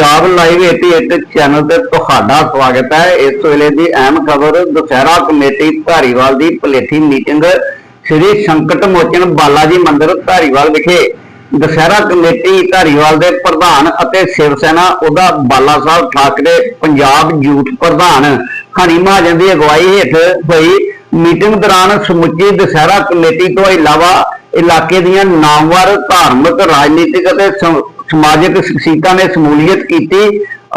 Punjab live 88 channel ਤੇ ਤੁਹਾਡਾ ਸਵਾਗਤ ਹੈ। ਇਸ ਵੇਲੇ ਦੀ ਅਹਿਮ ਖਬਰ, ਦੁਸਹਿਰਾ ਕਮੇਟੀ ਧਾਰੀਵਾਲ ਦੀ ਪਲੇਠੀ ਮੀਟਿੰਗ ਸ੍ਰੀ ਸੰਕਟ ਮੋਚਨ ਬਾਲਾ ਮੰਦਿਰ ਧਾਰੀਵਾਲ ਵਿਖੇ। ਦੁਸਹਿਰਾ ਕਮੇਟੀ ਧਾਰੀਵਾਲ ਦੇ ਪ੍ਰਧਾਨ ਅਤੇ ਸ਼ਿਵ ਸੈਨਾ ਉਹਦਾ ਬਾਲਾ ਸਾਹਿਬ ਠਾਕਰੇ ਪੰਜਾਬ ਯੂਥ ਪ੍ਰਧਾਨ ਹਨੀ ਮਹਾਜਨ ਦੀ ਅਗਵਾਈ ਹੇਠ ਹੋਈ ਮੀਟਿੰਗ ਦੌਰਾਨ ਸਮੁੱਚੀ ਦੁਸਹਿਰਾ ਕਮੇਟੀ ਤੋਂ ਇਲਾਵਾ ਇਲਾਕੇ ਦੀਆਂ ਨਾਮਵਰ, ਧਾਰਮਿਕ, ਰਾਜਨੀਤਿਕ ਅਤੇ ਸਮਾਜਿਕ ਸ਼ਖਸੀਅਤਾਂ ਨੇ ਸ਼ਮੂਲੀਅਤ ਕੀਤੀ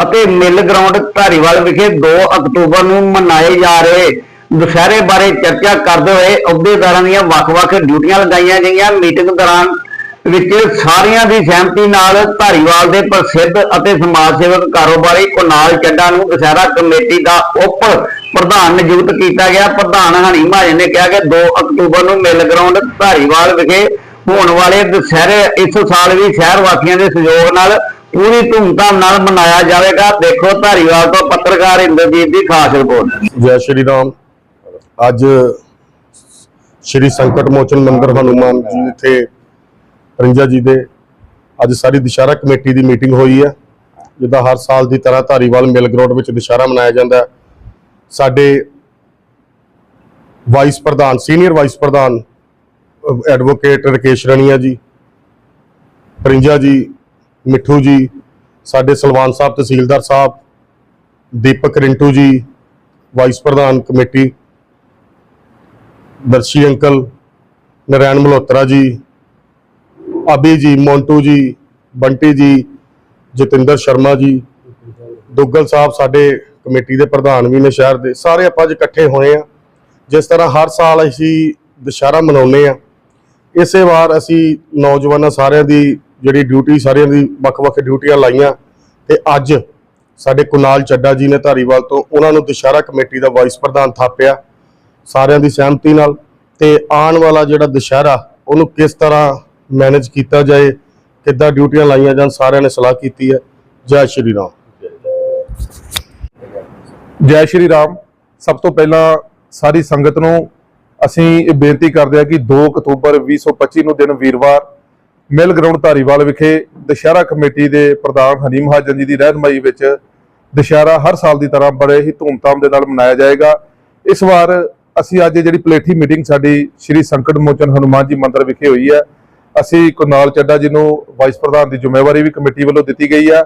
ਅਤੇ ਮਿਲ ਗਰਾਊਂਡ ਧਾਰੀਵਾਲ ਵਿਖੇ 2 ਅਕਤੂਬਰ ਨੂੰ ਮਨਾਏ ਜਾ ਰਹੇ। ਦੁਸਹਿਰੇ ਬਾਰੇ ਚਰਚਾ ਕਰਦੇ ਹੋਏ ਅਹੁਦੇਦਾਰਾਂ ਦੀਆਂ ਵੱਖ-ਵੱਖ ਡਿਊਟੀਆਂ ਲਗਾਈਆਂ ਗਈਆਂ। ਮੀਟਿੰਗ ਦੌਰਾਨ ਵਿੱਚ ਸਾਰਿਆਂ ਦੀ ਸਹਿਮਤੀ ਨਾਲ ਧਾਰੀਵਾਲ ਦੇ ਪ੍ਰਸਿੱਧ ਅਤੇ ਸਮਾਜ ਸੇਵਕ ਕਾਰੋਬਾਰੀ ਕੁਨਾਲ ਚੱਡਾ ਨੂੰ ਦੁਸਹਿਰਾ ਕਮੇਟੀ ਦਾ ਉਪ ਪ੍ਰਧਾਨ ਨਿਯੁਕਤ ਕੀਤਾ ਗਿਆ। ਪ੍ਰਧਾਨ ਹਨੀ ਮਹਾਜਨ ਨੇ ਕਿਹਾ ਕਿ 2 ਅਕਤੂਬਰ ਨੂੰ ਮਿਲ ਗਰਾਊਂਡ ਧਾਰੀਵਾਲ ਵਿਖੇ ਹੋਣ ਵਾਲੇ ਦੁਸਹਿਰੇ ਇਸ ਸਾਲ ਵੀ ਸ਼ਹਿਰ ਵਾਸੀਆਂ ਦੇ ਸਹਿਯੋਗ ਨਾਲ ਪੂਰੀ ਧੂਮਧਾਮ ਨਾਲ ਮਨਾਇਆ ਜਾਵੇਗਾ। ਦੇਖੋ ਧਾਰੀਵਾਲ ਤੋਂ ਪੱਤਰਕਾਰ ਇੰਦਰਜੀਤ ਦੀ ਖਾਸ ਰਿਪੋਰਟ। ਜੈ ਸ਼੍ਰੀ ਰਾਮ। ਅੱਜ ਸ਼੍ਰੀ ਸੰਕਟ ਮੋਚਨ ਮੰਦਿਰ ਹਨੂਮਾਨ ਜੀ ਇੱਥੇ ਪਰਿੰਜਾ ਜੀ ਦੇ ਅੱਜ ਸਾਰੀ ਦੁਸ਼ਹਿਰਾ ਕਮੇਟੀ ਦੀ ਮੀਟਿੰਗ ਹੋਈ ਹੈ ਜਿੱਦਾਂ ਹਰ ਸਾਲ ਦੀ ਤਰ੍ਹਾਂ ਧਾਰੀਵਾਲ ਮਿਲ ਗਰਾਊਂਡ ਵਿੱਚ ਦੁਸ਼ਹਿਰਾ ਮਨਾਇਆ ਜਾਂਦਾ ਸਾਡੇ ਵਾਈਸ ਪ੍ਰਧਾਨ, ਸੀਨੀਅਰ ਵਾਈਸ ਪ੍ਰਧਾਨ ਐਡਵੋਕੇਟ ਰਕੇਸ਼ ਰਣੀਆ ਜੀ, ਪਰਿੰਜਾ ਜੀ, ਮਿੱਠੂ ਜੀ, ਸਾਡੇ ਸਲਵਾਨ ਸਾਹਿਬ ਤਹਿਸੀਲਦਾਰ ਸਾਹਿਬ, ਦੀਪਕ ਰਿੰਟੂ ਜੀ, ਵਾਈਸ ਪ੍ਰਧਾਨ ਕਮੇਟੀ, ਦਰਸ਼ੀ ਅੰਕਲ, ਨਰੈਣ ਮਲਹੋਤਰਾ ਜੀ ਅਬੀ ਜੀ, ਮੋਂਟੂ ਜੀ, ਬੰਟੀ ਜੀ, ਜਤਿੰਦਰ ਸ਼ਰਮਾ ਜੀ, ਦੁੱਗਲ ਸਾਹਿਬ ਸਾਡੇ ਕਮੇਟੀ ਦੇ ਪ੍ਰਧਾਨ ਵੀ ਨੇ ਸ਼ਹਿਰ ਦੇ, ਸਾਰੇ ਆਪਾਂ ਅੱਜ ਇਕੱਠੇ ਹੋਏ ਆ। ਜਿਸ ਤਰ੍ਹਾਂ ਹਰ ਸਾਲ ਅਸੀਂ ਦੁਸ਼ਹਿਰਾ ਮਨਾਉਂਦੇ ਆ। ਇਸੇ ਵਾਰ ਅਸੀਂ ਨੌਜਵਾਨਾਂ ਸਾਰਿਆਂ ਦੀ ਜਿਹੜੀ ਡਿਊਟੀ, ਸਾਰਿਆਂ ਦੀ ਵੱਖ-ਵੱਖ ਡਿਊਟੀਆਂ ਲਾਈਆਂ ਤੇ ਅੱਜ ਸਾਡੇ ਕੁਨਾਲ ਚੱਡਾ ਜੀ ਨੇ ਧਾਰੀਵਾਲ ਤੋਂ ਉਹਨਾਂ ਨੂੰ ਦੁਸ਼ਹਿਰਾ ਕਮੇਟੀ ਦਾ ਵਾਈਸ ਪ੍ਰਧਾਨ ਥਾਪਿਆ, ਸਾਰਿਆਂ ਦੀ ਸਹਿਮਤੀ ਨਾਲ ਤੇ ਆਉਣ ਵਾਲਾ ਜਿਹੜਾ ਦੁਸ਼ਹਿਰਾ, ਉਹਨੂੰ ਕਿਸ ਤਰ੍ਹਾਂ ਮੈਨੇਜ ਕੀਤਾ ਜਾਏ, ਕਿੱਦਾਂ ਡਿਊਟੀਆਂ ਲਾਈਆਂ ਜਾਣ, ਸਾਰਿਆਂ ਨੇ ਸਲਾਹ ਕੀਤੀ ਹੈ। ਜੈ ਸ਼੍ਰੀ ਰਾਮ। ਜੈ ਸ਼੍ਰੀ ਰਾਮ। ਸਭ ਤੋਂ ਪਹਿਲਾਂ ਸਾਰੀ ਸੰਗਤ ਨੂੰ ਅਸੀਂ ਇਹ ਬੇਨਤੀ ਕਰਦੇ ਹਾਂ ਕਿ 2 ਅਕਤੂਬਰ 2025 ਨੂੰ ਦਿਨ ਵੀਰਵਾਰ ਮਿਲ ਗਰਾਊਂਡ ਧਾਰੀਵਾਲ ਵਿਖੇ ਦੁਸ਼ਹਿਰਾ ਕਮੇਟੀ ਦੇ ਪ੍ਰਧਾਨ ਹਨੀ ਮਹਾਜਨ ਜੀ ਦੀ ਰਹਿਨਮਾਈ ਵਿੱਚ ਦੁਸ਼ਹਿਰਾ ਹਰ ਸਾਲ ਦੀ ਤਰ੍ਹਾਂ ਬੜੇ ਹੀ ਧੂਮਧਾਮ ਦੇ ਨਾਲ ਮਨਾਇਆ ਜਾਏਗਾ। ਇਸ ਵਾਰ ਅਸੀਂ ਅੱਜ ਜਿਹੜੀ ਪਲੇਠੀ ਮੀਟਿੰਗ ਸਾਡੀ ਸ਼੍ਰੀ ਸੰਕਟ ਮੋਚਨ ਹਨੂਮਾਨ ਜੀ ਮੰਦਿਰ ਵਿਖੇ ਹੋਈ ਹੈ। ਅਸੀਂ ਕੁਨਾਲ ਚੱਡਾ ਜੀ ਨੂੰ ਵਾਈਸ ਪ੍ਰਧਾਨ ਦੀ ਜ਼ਿੰਮੇਵਾਰੀ ਵੀ ਕਮੇਟੀ ਵੱਲੋਂ ਦਿੱਤੀ ਗਈ ਹੈ।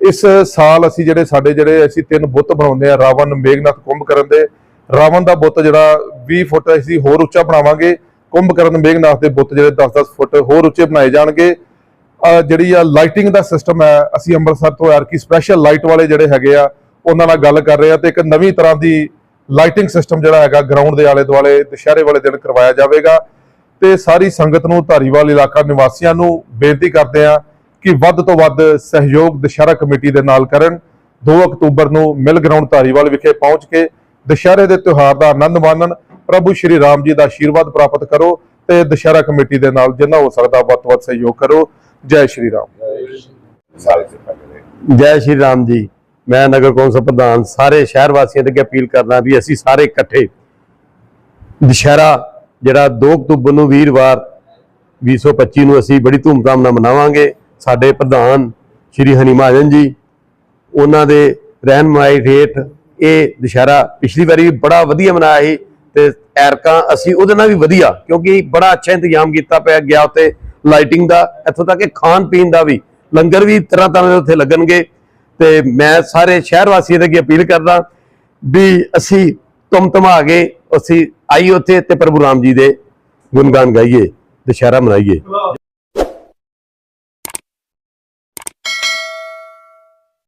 ਇਸ ਸਾਲ ਅਸੀਂ ਜਿਹੜੇ ਸਾਡੇ ਜਿਹੜੇ ਅਸੀਂ ਤਿੰਨ ਬੁੱਤ ਬਣਾਉਂਦੇ ਆ ਰਾਵਣ, ਮੇਘਨਾਥ ਕੁੰਭਕਰਨ ਦੇ। ਰਾਵਣ ਦਾ ਬੁੱਤ ਜਿਹੜਾ 20 ਫੁੱਟ ਅਸੀਂ ਹੋਰ ਉੱਚਾ ਬਣਾਵਾਂਗੇ। ਕੁੰਭਕਰਨ ਮੇਘਨਾਥ ਦੇ ਬੁੱਤ ਜਿਹੜੇ 10-10 ਫੁੱਟ ਹੋਰ ਉੱਚੇ ਬਣਾਏ ਜਾਣਗੇ। ਜਿਹੜੀ ਆ ਲਾਈਟਿੰਗ ਦਾ ਸਿਸਟਮ ਹੈ, ਅਸੀਂ ਅੰਮ੍ਰਿਤਸਰ ਤੋਂ ਐਰਕੀ ਸਪੈਸ਼ਲ ਲਾਈਟ ਵਾਲੇ ਜਿਹੜੇ ਹੈਗੇ ਆ, ਉਹਨਾਂ ਨਾਲ ਗੱਲ ਕਰ ਰਹੇ ਆ ਤੇ ਇੱਕ ਨਵੀਂ ਤਰ੍ਹਾਂ ਦੀ ਲਾਈਟਿੰਗ ਸਿਸਟਮ ਜਿਹੜਾ ਹੈਗਾ ਗਰਾਊਂਡ ਦੇ ਆਲੇ ਦੁਆਲੇ ਦੁਸ਼ਹਿਰੇ ਵਾਲੇ ਦਿਨ ਕਰਵਾਇਆ ਜਾਵੇਗਾ। ਤੇ ਸਾਰੀ ਸੰਗਤ ਨੂੰ, ਧਾਰੀਵਾਲ ਇਲਾਕਾ ਨਿਵਾਸੀਆਂ ਨੂੰ ਬੇਨਤੀ ਕਰਦੇ ਆ ਕਿ ਵੱਧ ਤੋਂ ਵੱਧ ਸਹਿਯੋਗ ਦੁਸ਼ਹਿਰਾ ਕਮੇਟੀ ਦੇ ਨਾਲ ਕਰਨ। 2 ਅਕਤੂਬਰ ਨੂੰ ਮਿਲ ਗਰਾਊਂਡ ਧਾਰੀਵਾਲ ਵਿਖੇ ਪਹੁੰਚ ਕੇ ਦੁਸ਼ਹਿਰੇ ਦੇ ਤਿਉਹਾਰ ਦਾ ਆਨੰਦ ਮਾਣਨ ਪ੍ਰਭੂ ਸ਼੍ਰੀ ਰਾਮ ਜੀ ਦਾ ਆਸ਼ੀਰਵਾਦ ਪ੍ਰਾਪਤ ਕਰੋ ਤੇ ਦੁਸ਼ਹਿਰਾ ਕਮੇਟੀ ਦੇ ਨਾਲ ਜਿੰਨਾ ਹੋ ਸਕਦਾ ਵੱਧ ਤੋਂ ਵੱਧ ਸਹਿਯੋਗ ਕਰੋ। ਜੈ ਸ਼੍ਰੀ ਰਾਮ। ਜੈ ਸ਼੍ਰੀ ਰਾਮ ਜੀ। ਮੈਂ ਨਗਰ ਕੌਂਸਲ ਪ੍ਰਧਾਨ, ਸਾਰੇ ਸ਼ਹਿਰ ਵਾਸੀਆਂ ਦੇ ਅੱਗੇ ਅਪੀਲ ਕਰਦਾ ਵੀ ਅਸੀਂ ਸਾਰੇ ਇਕੱਠੇ ਦੁਸ਼ਹਿਰਾ, ਜਿਹੜਾ 2 ਅਕਤੂਬਰ ਨੂੰ ਵੀਰਵਾਰ 2025 ਨੂੰ ਅਸੀਂ ਬੜੀ ਧੂਮਧਾਮ ਨਾਲ ਮਨਾਵਾਂਗੇ। ਸਾਡੇ ਪ੍ਰਧਾਨ ਸ਼੍ਰੀ ਹਨੀ ਮਹਾਜਨ ਜੀ, ਉਹਨਾਂ ਦੇ ਰਹਿਨਮਾਈ ਹੇਠ ਇਹ ਦੁਸ਼ਹਿਰਾ ਪਿਛਲੀ ਵਾਰੀ ਵੀ ਬੜਾ ਵਧੀਆ ਮਨਾਇਆ ਸੀ ਤੇ ਐਰਕਾਂ ਅਸੀਂ ਉਹਦੇ ਨਾਲ ਵੀ ਵਧੀਆ, ਕਿਉਂਕਿ ਬੜਾ ਅੱਛਾ ਇੰਤਜ਼ਾਮ ਕੀਤਾ ਪਿਆ ਗਿਆ ਉੱਤੇ ਲਾਈਟਿੰਗ ਦਾ, ਇੱਥੋਂ ਤੱਕ ਕਿ ਖਾਣ ਪੀਣ ਦਾ ਵੀ। ਲੰਗਰ ਵੀ ਤਰ੍ਹਾਂ ਤਰ੍ਹਾਂ ਦੇ ਉੱਥੇ ਲੱਗਣਗੇ ਤੇ ਮੈਂ ਸਾਰੇ ਸ਼ਹਿਰ ਵਾਸੀਆਂ ਦੇ ਅੱਗੇ ਅਪੀਲ ਕਰਦਾ ਵੀ ਅਸੀਂ ਤੁਮ ਕੇ ਅਸੀਂ ਆਈ ਉੱਥੇ ਤੇ ਪ੍ਰਭੂ ਰਾਮ ਜੀ ਦੇ ਗੁਣਗਾਨ ਗਾਈਏ, ਦੁਸ਼ਹਿਰਾ ਮਨਾਈਏ।